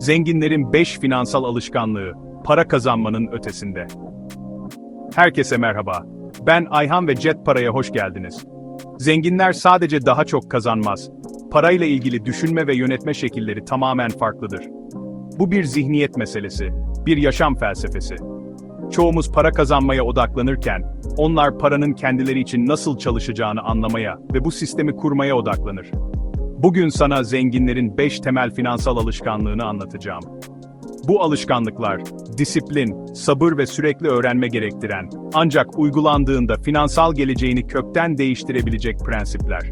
Zenginlerin 5 finansal alışkanlığı, para kazanmanın ötesinde. Herkese merhaba. Ben Ayhan ve Jet Para'ya hoş geldiniz. Zenginler sadece daha çok kazanmaz. Parayla ilgili düşünme ve yönetme şekilleri tamamen farklıdır. Bu bir zihniyet meselesi, bir yaşam felsefesi. Çoğumuz para kazanmaya odaklanırken, onlar paranın kendileri için nasıl çalışacağını anlamaya ve bu sistemi kurmaya odaklanır. Bugün sana zenginlerin 5 temel finansal alışkanlığını anlatacağım. Bu alışkanlıklar, disiplin, sabır ve sürekli öğrenme gerektiren, ancak uygulandığında finansal geleceğini kökten değiştirebilecek prensipler.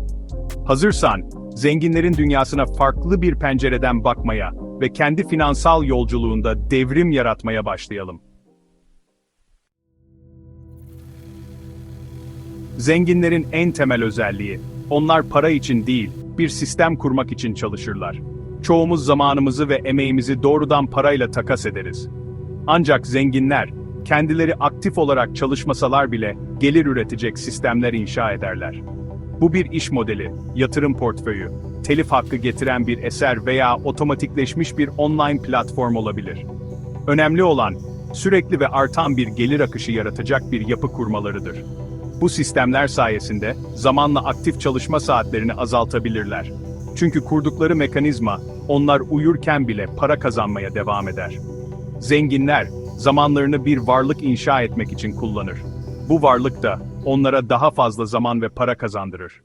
Hazırsan, zenginlerin dünyasına farklı bir pencereden bakmaya ve kendi finansal yolculuğunda devrim yaratmaya başlayalım. Zenginlerin en temel özelliği, onlar para için değil, bir sistem kurmak için çalışırlar. Çoğumuz zamanımızı ve emeğimizi doğrudan parayla takas ederiz. Ancak zenginler, kendileri aktif olarak çalışmasalar bile gelir üretecek sistemler inşa ederler. Bu bir iş modeli, yatırım portföyü, telif hakkı getiren bir eser veya otomatikleşmiş bir online platform olabilir. Önemli olan, sürekli ve artan bir gelir akışı yaratacak bir yapı kurmalarıdır. Bu sistemler sayesinde zamanla aktif çalışma saatlerini azaltabilirler. Çünkü kurdukları mekanizma onlar uyurken bile para kazanmaya devam eder. Zenginler zamanlarını bir varlık inşa etmek için kullanır. Bu varlık da onlara daha fazla zaman ve para kazandırır.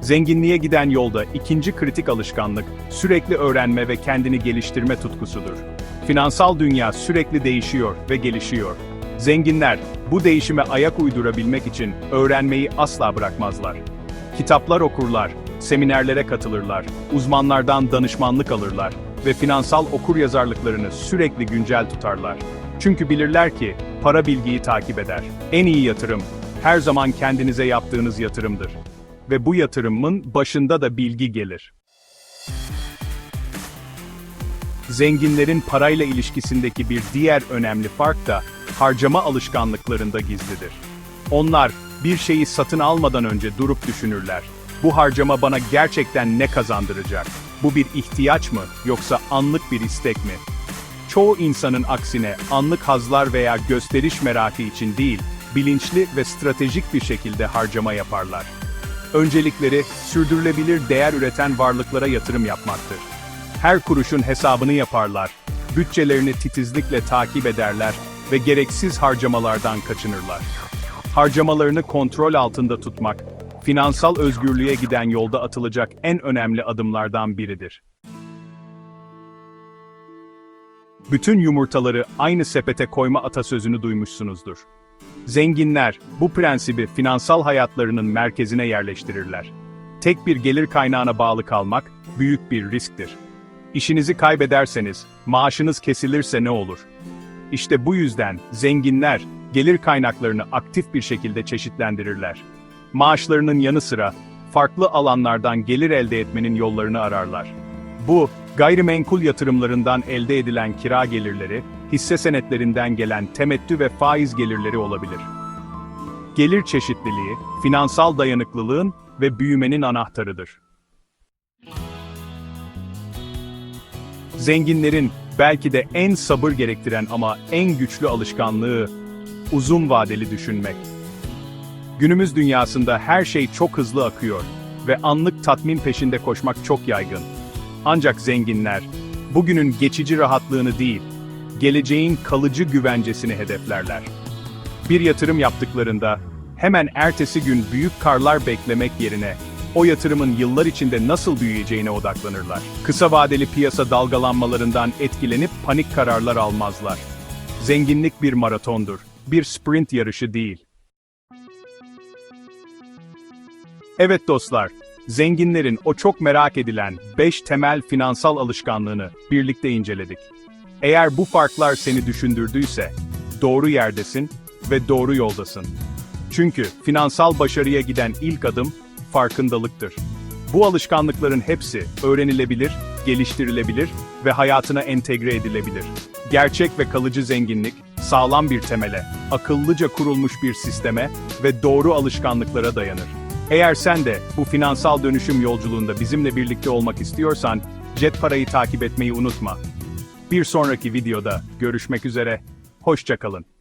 Zenginliğe giden yolda ikinci kritik alışkanlık sürekli öğrenme ve kendini geliştirme tutkusudur. Finansal dünya sürekli değişiyor ve gelişiyor. Zenginler bu değişime ayak uydurabilmek için öğrenmeyi asla bırakmazlar. Kitaplar okurlar, seminerlere katılırlar, uzmanlardan danışmanlık alırlar ve finansal okuryazarlıklarını sürekli güncel tutarlar. Çünkü bilirler ki para bilgiyi takip eder. En iyi yatırım her zaman kendinize yaptığınız yatırımdır. Ve bu yatırımın başında da bilgi gelir. Zenginlerin parayla ilişkisindeki bir diğer önemli fark da harcama alışkanlıklarında gizlidir. Onlar bir şeyi satın almadan önce durup düşünürler. Bu harcama bana gerçekten ne kazandıracak? Bu bir ihtiyaç mı yoksa anlık bir istek mi? Çoğu insanın aksine anlık hazlar veya gösteriş merakı için değil, bilinçli ve stratejik bir şekilde harcama yaparlar. Öncelikleri sürdürülebilir değer üreten varlıklara yatırım yapmaktır. Her kuruşun hesabını yaparlar, bütçelerini titizlikle takip ederler ve gereksiz harcamalardan kaçınırlar. Harcamalarını kontrol altında tutmak, finansal özgürlüğe giden yolda atılacak en önemli adımlardan biridir. Bütün yumurtaları aynı sepete koyma atasözünü duymuşsunuzdur. Zenginler bu prensibi finansal hayatlarının merkezine yerleştirirler. Tek bir gelir kaynağına bağlı kalmak büyük bir risktir. İşinizi kaybederseniz, maaşınız kesilirse ne olur? İşte bu yüzden zenginler gelir kaynaklarını aktif bir şekilde çeşitlendirirler. Maaşlarının yanı sıra farklı alanlardan gelir elde etmenin yollarını ararlar. Bu, gayrimenkul yatırımlarından elde edilen kira gelirleri, hisse senetlerinden gelen temettü ve faiz gelirleri olabilir. Gelir çeşitliliği, finansal dayanıklılığın ve büyümenin anahtarıdır. Zenginlerin belki de en sabır gerektiren ama en güçlü alışkanlığı uzun vadeli düşünmek. Günümüz dünyasında her şey çok hızlı akıyor ve anlık tatmin peşinde koşmak çok yaygın. Ancak zenginler bugünün geçici rahatlığını değil, geleceğin kalıcı güvencesini hedeflerler. Bir yatırım yaptıklarında hemen ertesi gün büyük karlar beklemek yerine o yatırımın yıllar içinde nasıl büyüyeceğine odaklanırlar. Kısa vadeli piyasa dalgalanmalarından etkilenip panik kararlar almazlar. Zenginlik bir maratondur, bir sprint yarışı değil. Evet dostlar, zenginlerin o çok merak edilen 5 temel finansal alışkanlığını birlikte inceledik. Eğer bu farklar seni düşündürdüyse, doğru yerdesin ve doğru yoldasın. Çünkü finansal başarıya giden ilk adım farkındalıktır. Bu alışkanlıkların hepsi öğrenilebilir, geliştirilebilir ve hayatına entegre edilebilir. Gerçek ve kalıcı zenginlik, sağlam bir temele, akıllıca kurulmuş bir sisteme ve doğru alışkanlıklara dayanır. Eğer sen de bu finansal dönüşüm yolculuğunda bizimle birlikte olmak istiyorsan, Jet Para'yı takip etmeyi unutma. Bir sonraki videoda görüşmek üzere, hoşça kalın.